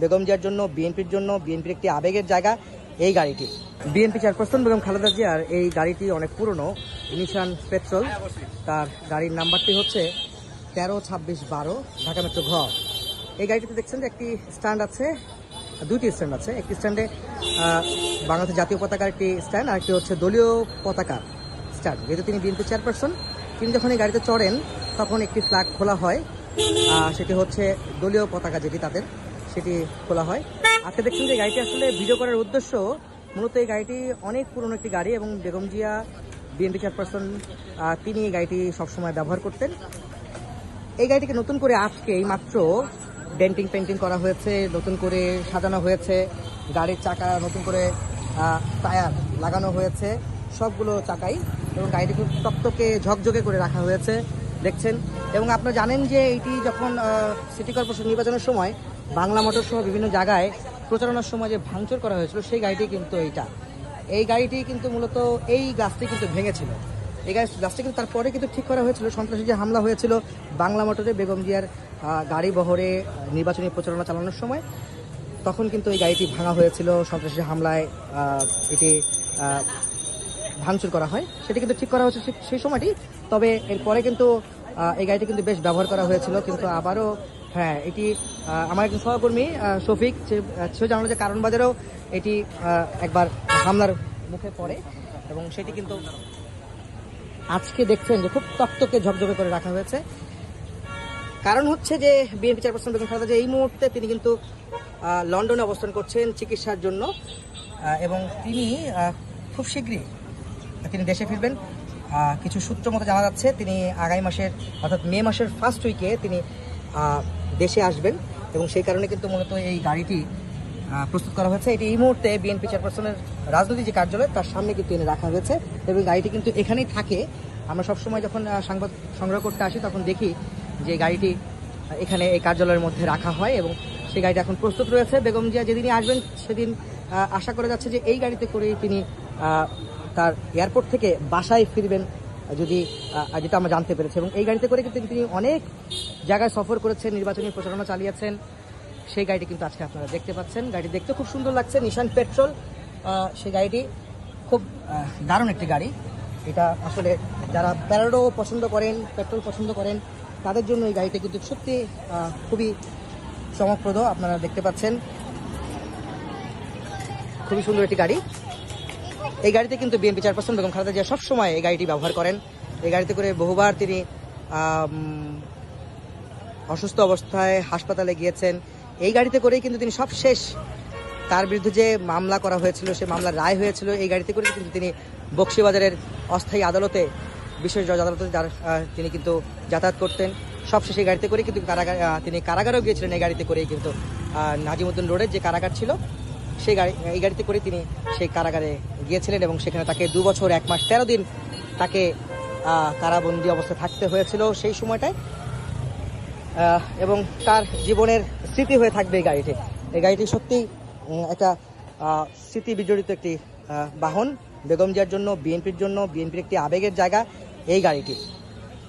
বেগম জিয়ার জন্য, বিএনপির জন্য, বিএনপির একটি আবেগের জায়গা এই গাড়িটি। বিএনপি চেয়ারপারসন বেগম খালেদা জিয়ার এই গাড়িটি অনেক পুরনো নিশান পেট্রোল তার গাড়ির নাম্বারটি হচ্ছে তেরো ছাব্বিশ বারো, ঢাকা মেট্রো ঘ। এই গাড়িটিতে দেখছেন যে একটি স্ট্যান্ড আছে, দুইটি স্ট্যান্ড আছে। একটি স্ট্যান্ডে বাংলাদেশের জাতীয় পতাকার একটি স্ট্যান্ড, আর একটি হচ্ছে দলীয় পতাকার স্ট্যান্ড। যেহেতু তিনি বিএনপি চেয়ারপারসন, তিনি যখন এই গাড়িতে চড়েন, তখন একটি ফ্ল্যাগ খোলা হয় সেটি হচ্ছে দলীয় পতাকা যেটি তাদের সেটি খোলা হয়। আজকে দেখছেন যে গাড়িটি আসলে ভিডিও করার উদ্দেশ্য মূলত এই গাড়িটি অনেক পুরনো একটি গাড়ি এবং বেগম জিয়া, বিএনপি চেয়ারপারসন তিনি এই গাড়িটি সবসময় ব্যবহার করতেন। এই গাড়িটিকে নতুন করে আজকে এই মাত্র ডেন্টিং, পেন্টিং করা হয়েছে, নতুন করে সাজানো হয়েছে, গাড়ির চাকা নতুন করে টায়ার লাগানো হয়েছে, সবগুলো চাকাই এবং গাড়িটি খুব টকটকে, ঝকঝকে করে রাখা হয়েছে, দেখছেন। এবং আপনারা জানেন যে এইটি যখন সিটি কর্পোরেশন নির্বাচনের সময় বাংলা মোটর সহ বিভিন্ন জায়গায় প্রচারণার সময় যে ভাঙচুর করা হয়েছিল, সেই গাড়িটি কিন্তু এইটা। এই গাড়িটি কিন্তু মূলত এই গাছটি কিন্তু ভেঙেছিল। এই গাছ গাছটি কিন্তু তারপরে কিন্তু ঠিক করা হয়েছিল, সন্ত্রাসী যে হামলা হয়েছিল বাংলা মোটরে বেগম জিয়ার গাড়ি বহরে নির্বাচনী প্রচারণা চালানোর সময়। তখন কিন্তু এই গাড়িটি ভাঙা হয়েছিল, সন্ত্রাসী হামলায় এটি ভাঙচুর করা হয়। সেটি কিন্তু ঠিক করা হয়েছে সেই সময়টি। তবে এরপরে কিন্তু এই গাড়িটি কিন্তু বেশ ব্যবহার করা হয়েছিল, কিন্তু আবারও হ্যাঁ এটি আমার একজন সহকর্মী শফিক, সে- জানালো যে কারণ বাজারেও এটি একবার হামলার মুখে পড়ে এবং সেটি কিন্তু আজকে দেখছেন যে খুব তক্তকে ঝকঝকে করে রাখা হয়েছে। কারণ হচ্ছে যে বিএনপি চেয়ারপারসন বেগম খালেদা যে এই মুহূর্তে তিনি কিন্তু লন্ডনে অবস্থান করছেন চিকিৎসার জন্য এবং তিনি খুব শীঘ্রই তিনি দেশে ফিরবেন। কিছু সূত্র মতো জানা যাচ্ছে, তিনি আগামী মাসের, অর্থাৎ মে মাসের ফার্স্ট উইকে তিনি দেশে আসবেন এবং সেই কারণে কিন্তু মূলত এই গাড়িটি প্রস্তুত করা হয়েছে। এটি এই মুহূর্তে বিএনপি চেয়ারপারসনের রাজনৈতিক যে কার্যালয়, তার সামনে কিন্তু এনে রাখা হয়েছে এবং গাড়িটি কিন্তু এখানেই থাকে। আমরা সবসময় যখন সংবাদ সংগ্রহ করতে আসি, তখন দেখি যে গাড়িটি এখানে এই কার্যালয়ের মধ্যে রাখা হয় এবং সেই গাড়িটা এখন প্রস্তুত রয়েছে। বেগম জিয়া যেদিনই আসবেন, সেদিন আশা করা যাচ্ছে যে এই গাড়িতে করেই তিনি তার এয়ারপোর্ট থেকে বাসায় ফিরবেন যদি যেটা আমরা জানতে পেরেছি। এবং এই গাড়িতে করে কিন্তু তিনি অনেক জায়গায় সফর করেছেন, নির্বাচনী প্রচারণা চালিয়েছেন। সেই গাড়িটি কিন্তু আজকে আপনারা দেখতে পাচ্ছেন। গাড়ি দেখতে খুব সুন্দর লাগছে। নিশান পেট্রোল সেই গাড়িটি খুব দারুণ একটি গাড়ি। এটা আসলে যারা প্যারাডো পছন্দ করেন পেট্রোল পছন্দ করেন, তাদের জন্য এই গাড়িটা কিন্তু সত্যি খুবই চমকপ্রদ। আপনারা দেখতে পাচ্ছেন। খুবই সুন্দর একটি গাড়ি। এই গাড়িতে কিন্তু বিএনপি চেয়ারপারসন বেগম খালেদা জিয়া সবসময় এই গাড়িটি ব্যবহার করেন। এই গাড়িতে করে বহুবার তিনি অসুস্থ অবস্থায় হাসপাতালে গিয়েছেন। এই গাড়িতে করেই কিন্তু তিনি সব শেষ তার বিরুদ্ধে যে মামলা করা হয়েছিল, সে মামলার রায় হয়েছিল, এই গাড়িতে করে কিন্তু তিনি বক্সিবাজারের অস্থায়ী আদালতে, বিশেষ জজ আদালতে যার তিনি কিন্তু যাতায়াত করতেন। সবশেষে এই গাড়িতে করে কিন্তু কারাগার তিনি কারাগারেও গিয়েছিলেন, এই গাড়িতে করেই কিন্তু নাজিমুদ্দিন রোডের যে কারাগার ছিল, সেই গাড়ি, এই গাড়িতে করে তিনি সেই কারাগারে গিয়েছিলেন এবং সেখানে তাকে দু বছর, এক মাস, তেরো দিন তাকে কারাবন্দি অবস্থায় থাকতে হয়েছিল সেই সময়টায়। এবং তার জীবনের স্মৃতি হয়ে থাকবে এই গাড়িটি। এই গাড়িটি সত্যি একটা স্মৃতি বিজড়িত একটি বাহন। বেগম জিয়ার জন্য, বিএনপির জন্য, বিএনপির একটি আবেগের জায়গা এই গাড়িটি।